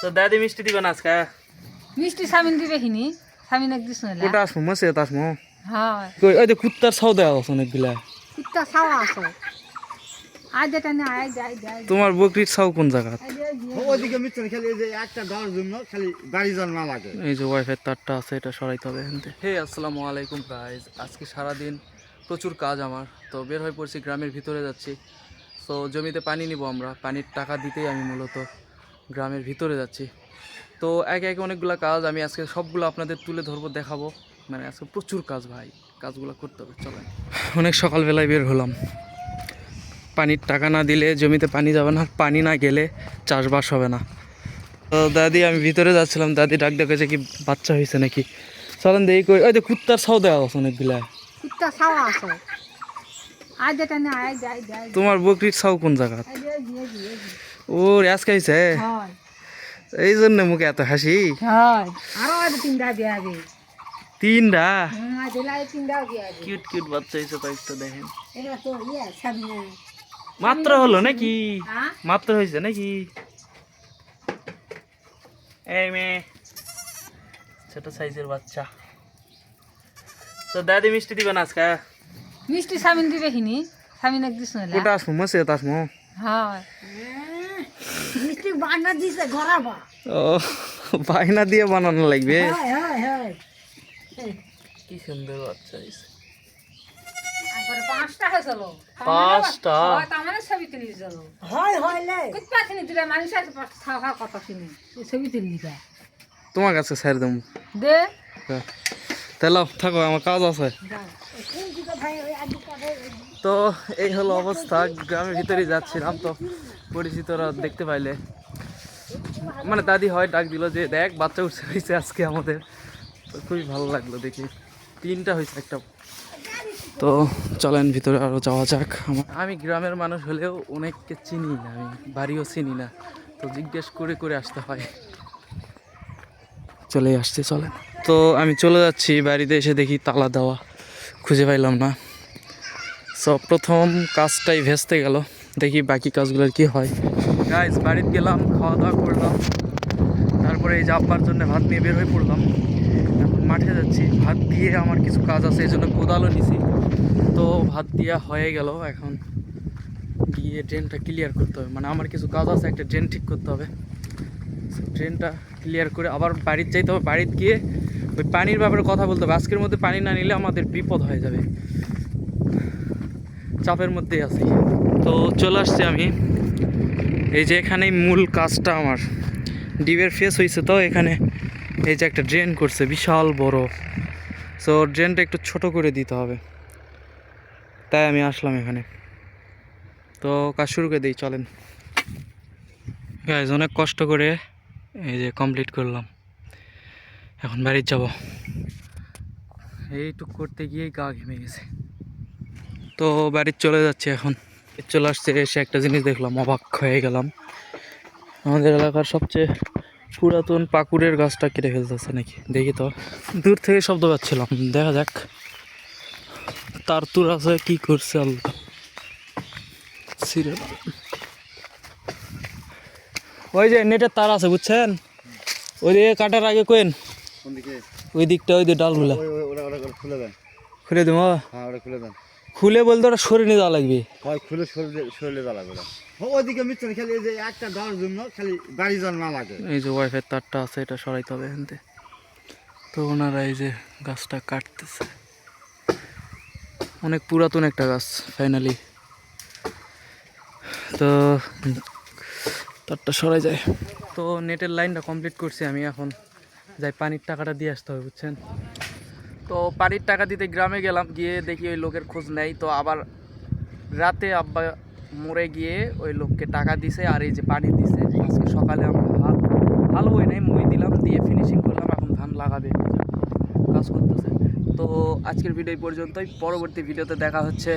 তো দাদি মিষ্টি দিবে না আজকে? মিষ্টি সামিন দিবে কিনি সামিন এক দিস নইলা কোটা আসমো মাসে আসমো হয়। কই ওই যে কুত্তার সৌদা আছে অনেকগুলা কুত্তা ছাওয়া আছে। আজ যেটা না আজ আজ আজ তোমার বকরির ছাও কোন জায়গা ওদিকে মিথ্যা খালি এই যে একটা দেওয়ার জন্য খালি গাড়ি যেন না লাগে এই যে ওয়াইফাই তারটা আছে এটা সরাইতে হবে এখান থেকে। হে আসসালামু আলাইকুম গাইজ আজকে সারাদিন প্রচুর কাজ আমার। তো বের হয়ে পড়ছি গ্রামের ভিতরে যাচ্ছি। তো জমিতে পানি নিব আমরা। পানির টাকা দিতেই আমি মূলত। গ্রামের ভিতরে যাচ্ছি। তো একে একে অনেকগুলো কাজ আমি আজকে সবগুলো আপনাদের তুলে ধরবো দেখাবো। মানে আজকে প্রচুর কাজ ভাই কাজগুলো করতে হবে চলেন। অনেক সকালবেলায় বের হলাম। পানির টাকা না দিলে জমিতে পানি যাবে না পানি না গেলে চাষবাস হবে না। তো দাদি আমি ভিতরে যাচ্ছিলাম দাদি ডাক দেখেছে কি বাচ্চা হয়েছে নাকি? চলেন দেখি কই ওই যে কুত্তার ছাও দেওয়া আছে অনেকগুলা। আছে। তোমার বকরির ছাও কোন জায়গা ও রেস খাইছে হয় এই জন্য মুখে এত হাসি? হয় আরও আজ তিনটা দিয়ে আগে। তিনটা? হুম আজ এলাই তিনটা দিয়ে আগে। কিউট কিউট বাচ্চা হয়েছে কয়েকটা দেখেন। এটা তো ইয়ে সামিনা। মাত্র হলো নাকি? হ্যাঁ? মাত্র হয়েছে নাকি? এই মেয়ে ছোট সাইজের বাচ্চা। তো দাদি মিষ্টি দিবে না আজকে? মিষ্টি সামিন দিবে কিনি। সামিন এক দিস নইলা। কোটা আসমো মাসে আসমো। হয়। মিষ্টি বান্না দিছে ঘরাবা। ও বায়না দিয়ে বানানো লাগবে? হয় হয় হয়। কি সুন্দর বাচ্চা পাঁচটা পাঁচটা? মানে ছবি তুলি হয় হয় মানুষ আছে ছবি তুলি তোমার কাছে স্যার দেবো। দে। তাহলে থাকো আমার কাজ আছে। তো এই হলো অবস্থা গ্রামের ভিতরেই যাচ্ছিলাম তো। পরিচিতরা দেখতে পাইলে। মানে দাদি হয়, ডাক দিল যে, দেখ, বাচ্চা উঠছে হয়েছে আজকে আমাদের। তো খুবই ভালো লাগল দেখি। তিনটা হয়েছে একটা। তো চলেন, ভিতরে আরও যাওয়া যাক। আমি গ্রামের মানুষ হলেও অনেককে চিনি না, আমি বাড়িও চিনি না। তো জিজ্ঞেস করে করে আসতে হয়। চলে আসছে, চলেন। তো আমি চলে যাচ্ছি, বাড়িতে এসে দেখি তালা দেওয়া। খুঁজে পাইলাম না। সব প্রথম কাজটাই ভেস্তে গেল। দেখি বাকি কাজগুলোর কি হয়। গাইজ বাড়িতে গেলাম, খাওয়া দাওয়া করলাম। তারপরে এই যে আব্বার জন্য ভাত নিয়ে বের হয়ে পড়লাম। এখন মাঠে যাচ্ছি। ভাত দিয়ে আমার কিছু কাজ আছে, এই জন্য কোদালও নিছি। তো ভাত দিয়া হয়ে গেল এখন। গিয়ে ড্রেনটা ক্লিয়ার করতে হবে। মানে আমার কিছু কাজ আছে, একটা ড্রেন ঠিক করতে হবে। ট্রেনটা ক্লিয়ার করে আবার বাড়িতে যাইতে হবে। বাড়িতে গিয়ে ওই পানির ব্যাপারে কথা বলতে হবে। আজকের মধ্যে পানি না নিলে আমাদের বিপদ হয়ে যাবে। চাপের মধ্যেই আছি। তো চলে আসছি আমি। এই যে এখানেই মূল কাজটা আমার। ডিবের ফেস হয়েছে তো এখানে। এই যে একটা ড্রেন করছে, বিশাল বড়। সো ড্রেনটা একটু ছোট করে দিতে হবে। তাই আমি আসলাম এখানে। তো, কাজ শুরু করে দিই, চলেন। গাইজ অনেক কষ্ট করে এই যে কমপ্লিট করলাম। এখন বাড়ির যাব। এইটুক করতে গিয়ে গা ঘেমে গেছে। তো, বাড়ির চলে যাচ্ছে এখন। চলে আসছে এসে একটা জিনিস দেখলাম অবাক হয়ে গেলাম। আমাদের এলাকার সবচেয়ে পুরাতন পাকুড়ের গাছটা কেটে ফেলতেছে নাকি? দেখি তো। দূর থেকে শব্দ পাচ্ছিলাম। দেখা যাক। তার তুর আছে কি করছে আল্লাহ। সিরিয়াল। ওই যে নেটের তার আছে বুঝছেন? ওই দিকে কাটার আগে কোয়েন? ওই দিকটা ওই দিকে ডালগুলা। ওরা খুলে দেন। খুলে দেবো? হ্যাঁ খুলে দেন। খুলে বলতে ওটা সরে নিয়ে যাওয়া লাগবে। হয় খুলে শরীরে শরীরে জ্বালা করে ওদিকে মিথ্যা খালি এই যে একটা দেওয়ার জন্য খালি গাড়ি যেন না লাগে। এই যে ওয়াইফাই তারটা আছে এটা সরাইতে হবে এখান থেকে। তো ওনারা এই যে গাছটা কাটতেছে। অনেক পুরাতন একটা গাছ ফাইনালি তো তারটা সরাই যায়। তো নেটের লাইনটা কমপ্লিট করছি আমি এখন। যাই পানির টাকাটা দিয়ে আসতে হবে বুঝছেন? তো পানির টাকা দিতে গ্রামে গেলাম, গিয়ে দেখি ওই লোকের খোঁজ নেই, তো আবার রাতে আব্বা মরে গিয়ে ওই লোককে টাকা দিছে আর এই যে পানি দিছে। আজকে সকালে আমরা হাল হাল হয়ে নেই মই দিলাম, দিয়ে ফিনিশিং করলাম, এখন ধান লাগাবে। কাজ করতেছে। তো আজকের ভিডিও পর্যন্তই, পরবর্তী ভিডিওতে দেখা হচ্ছে।